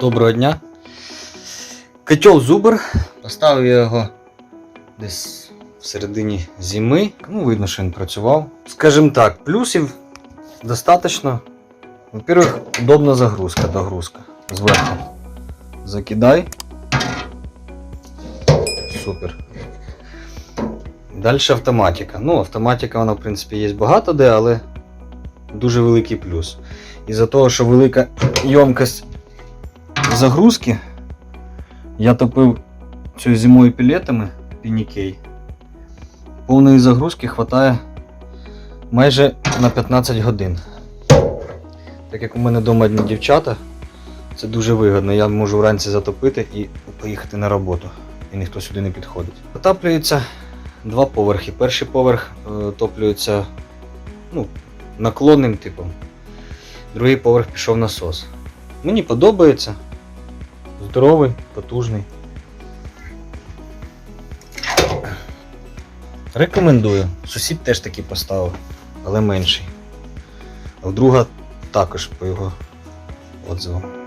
Доброго дня. Котел Зубр. Поставив я його десь в середині зими. Ну, видно, що він працював. Скажімо так, плюсів достатньо. Во-первых, удобна загрузка, догрузка. Зверху. Закидай. Супер. Далі автоматика. Ну, автоматика, вона, в принципі, є багато де, але дуже великий плюс. Із-за того, що велика ємкость загрузки, я топив цією зимою пілетами Пінікей. Повної загрузки вистачає майже на 15 годин. Так як у мене вдома одні дівчата, це дуже вигідно. Я можу вранці затопити і поїхати на роботу. І ніхто сюди не підходить. Отаплюється два поверхи. Перший поверх е, топлюється ну, наклонним типом. Другий поверх пішов насос. Мені подобається. Здоровий, потужний. Рекомендую. Сусід теж такий поставив, але менший. А друга також по його отзивам.